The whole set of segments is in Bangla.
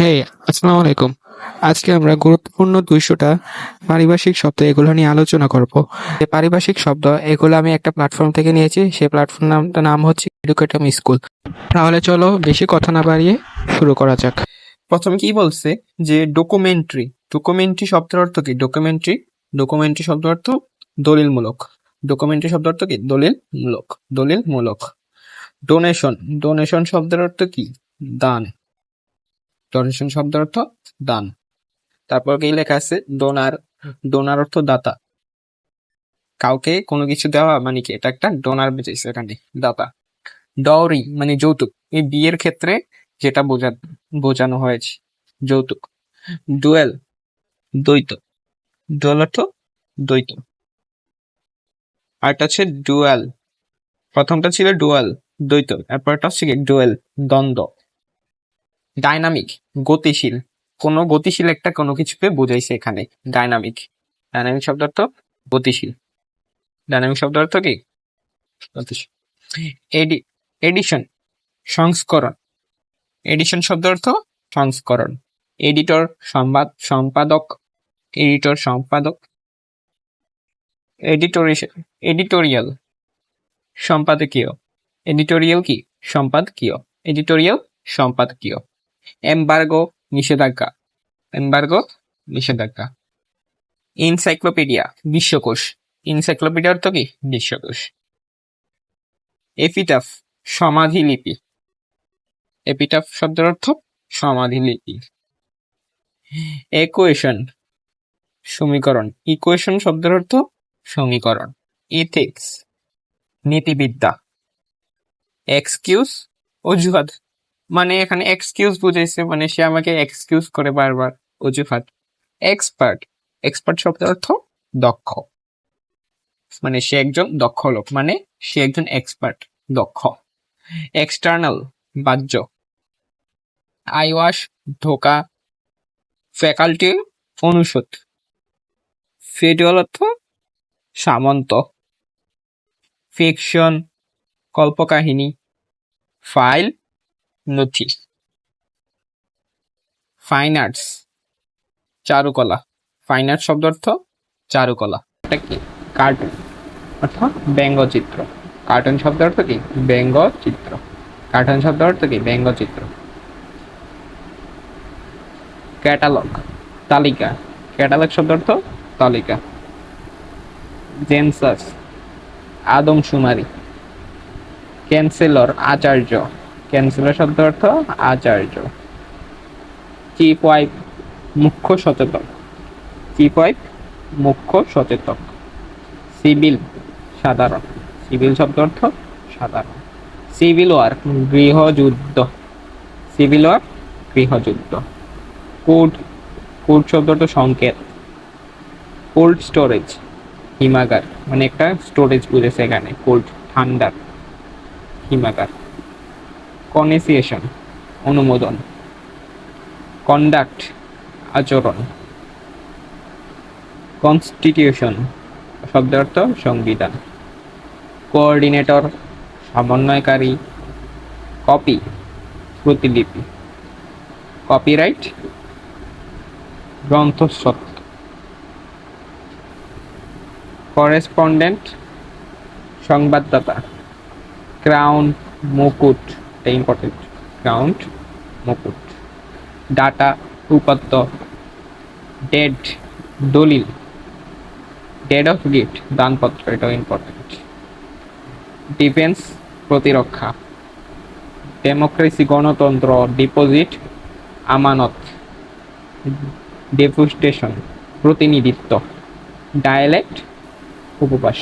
হে আসসালামু আলাইকুম আজকে আমরা গুরুত্বপূর্ণ দুইশোটা পারিভাষিক শব্দ এগুলো নিয়ে আলোচনা করব। এই পারিভাষিক শব্দ এগুলো আমি একটা প্ল্যাটফর্ম থেকে নিয়েছি। সেই প্ল্যাটফর্ম নামটা নাম হচ্ছে এডুকেটম স্কুল তাহলে চলো বেশি কথা না বাড়িয়ে শুরু করা যাক। প্রথমে কি বলছে? যে ডকুমেন্টারি ডকুমেন্টারি শব্দের অর্থ কি? ডকুমেন্টারি ডকুমেন্টারি শব্দ অর্থ দলিলমূলক। ডকুমেন্টারি শব্দ অর্থ কি? দলিল মূলক দলিল মূলক ডোনেশন ডোনেশন শব্দের অর্থ কি? দান। ডোনেশন শব্দ অর্থ দান। তারপর কি লেখা আছে? ডোনার ডোনার অর্থ দাতা। কাউকে কোনো কিছু দেওয়া মানে কি? এটা একটা ডোনার বেঁচেছে এখানে, দাতা। ডরি মানে যৌতুক। এই বিয়ের ক্ষেত্রে যেটা বোঝা, বোঝানো হয়েছে, যৌতুক। ডুয়েল দ্বৈত। ডুয়েল অর্থ দ্বৈত। আরেকটা হচ্ছে ডুয়েল প্রথমটা ছিল ডুয়েল দ্বৈত। এরপরটা হচ্ছে ডুয়েল দ্বন্দ্ব। ডাইনামিক, গতিশীল। কোনো গতিশীল একটা কোনো কিছুকে বোঝাইছে এখানে, ডাইনামিক। ডাইনামিক শব্দ অর্থ গতিশীল। ডাইনামিক শব্দ অর্থ কি? এডি, এডিশন, সংস্করণ। এডিশন শব্দ অর্থ সংস্করণ। এডিটর সংবাদ সম্পাদক। এডিটর, সম্পাদক। এডিটোরিয়াল এডিটোরিয়াল, সম্পাদকীয়। এডিটোরিয়াল কি? সম্পাদকীয়। এডিটোরিয়াল, সম্পাদকীয়। এমবার্গো নিষেধাজ্ঞা এমবার্গো নিষেধাজ্ঞা ইনসাইক্লোপিডিয়া বিশ্বকোষ ইনসাইক্লোপিডিয়া অর্থ কি? বিশ্বকোষ এপিটাফ সমাধিলিপি এপিটাফ শব্দের অর্থ সমাধিলিপি একুয়েশন সমীকরণ. ইকুয়েশন শব্দের অর্থ সমীকরণ. ইথিক্স নীতিবিদ্যা এক্সকিউজ অজুহাত. মানে এখানে এক্সকিউজ বুঝাইছে মানে সে আমাকে এক্সকিউজ করে বারবার, অজুহাত। এক্সপার্ট এক্সপার্ট শব্দের অর্থ দক্ষ। মানে সে একজন দক্ষ লোক মানে সে একজন এক্সপার্ট দক্ষ। এক্সটার্নাল বাহ্য। আইওয়াশ ঢোকা ফ্যাকাল্টি অনুষদ। ফেডুয়াল অর্থ সামন্ত। ফিকশন কল্পকাহিনী। ফাইল নথি ফাইন আর্টস চারুকলা। ফাইন আর্টস শব্দ অর্থ চারুকলা। এটা কি? কার্টুন অর্থাৎ ব্যঙ্গচিত্র। কার্টুন শব্দ অর্থ কি? ব্যঙ্গচিত্র। কার্টুন শব্দ অর্থ কি? ব্যঙ্গচিত্র। ক্যাটালগ তালিকা। ক্যাটালগ শব্দ অর্থ তালিকা। জেনসাস আদমশুমারি। ক্যান্সেলর আচার্য। ক্যান্সেলর শব্দ অর্থ আচার্য। চিফ ওয়াইফ মুখ্য সচেতক। চিফ ওয়াইফ মুখ্য সচেতক। সিভিল সাধারণ। সিভিল শব্দ অর্থ সাধারণ। সিভিল ওয়ার গৃহযুদ্ধ। সিভিল ওয়ার গৃহযুদ্ধ। কোড কোড শব্দ অর্থ সংকেত। কোল্ড স্টোরেজ, হিমাগার। মানে একটা স্টোরেজ বুঝেছে এখানে। কোল্ড, ঠান্ডার, হিমাগার। কনেসিয়েশন, অনুমোদন কন্ডাক্ট আচরণ কনস্টিটিউশন শব্দের অর্থ সংবিধান কোঅর্ডিনেটর সমন্বয়কারী কপি প্রতিলিপি কপিরাইট গ্রন্থস্বত্ব করেসপন্ডেন্ট সংবাদদাতা ক্রাউন মুকুট এটা ইম্পর্টেন্ট ক্রাউন মুকুট। ডাটা উপাত্ত ডেড দলিল। ডেড অফ গিফট দানপত্র, এটাও ইম্পর্টেন্ট ডিফেন্স প্রতিরক্ষা। ডেমোক্রেসি গণতন্ত্র ডিপোজিট আমানত। ডেফুস্টেশন প্রতিনিধিত্ব। ডায়ালেক্ট উপবাস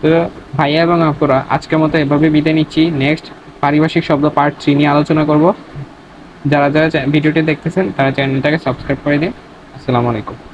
তো ভাইয়া এবং আপুরা, আজকের মতো এভাবে বিদায় নিচ্ছি। নেক্সট পারিভাষিক শব্দ পার্ট থ্রি নিয়ে আলোচনা করব। যারা যারা ভিডিওটি দেখতেছেন, তারা চ্যানেলটাকে সাবস্ক্রাইব করে দিন। আসসালামু আলাইকুম।